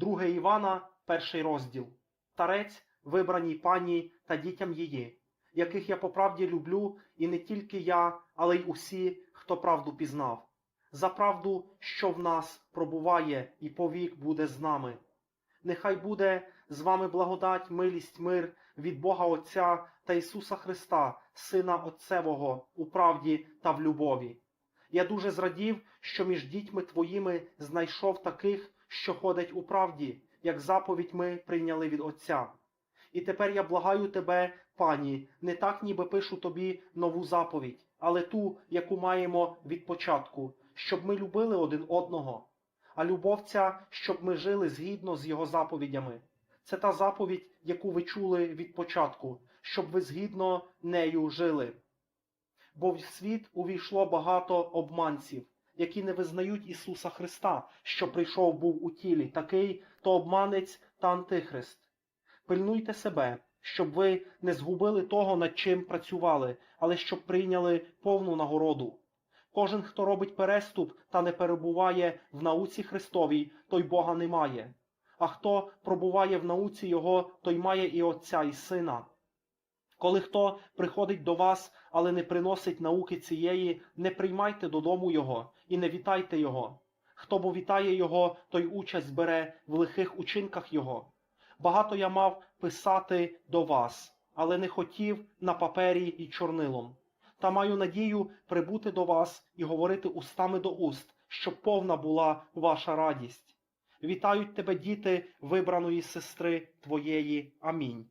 2 Івана, перший розділ. Тарець, вибраній пані та дітям її, яких я по правді люблю, і не тільки я, але й усі, хто правду пізнав. За правду, що в нас пробуває і повік буде з нами. Нехай буде з вами благодать, милість, мир від Бога Отця та Ісуса Христа, Сина Отцевого, у правді та в любові. Я дуже зрадів, що між дітьми твоїми знайшов таких, що ходять у правді, як заповідь ми прийняли від Отця. І тепер я благаю тебе, пані, не так ніби пишу тобі нову заповідь, але ту, яку маємо від початку, щоб ми любили один одного. А любов ця, щоб ми жили згідно з його заповідями. Це та заповідь, яку ви чули від початку, щоб ви згідно нею жили. Бо в світ увійшло багато обманців, які не визнають Ісуса Христа, що прийшов був у тілі, такий то обманець та антихрист. Пильнуйте себе, щоб ви не згубили того, над чим працювали, але щоб прийняли повну нагороду. Кожен, хто робить переступ та не перебуває в науці Христовій, той Бога не має. А хто пробуває в науці Його, той має і Отця, і Сина. Коли хто приходить до вас, але не приносить науки цієї, не приймайте додому його і не вітайте його. Хто бо вітає його, той участь бере в лихих учинках його. Багато я мав писати до вас, але не хотів на папері і чорнилом. Та маю надію прибути до вас і говорити устами до уст, щоб повна була ваша радість. Вітають тебе, діти вибраної сестри твоєї. Амінь.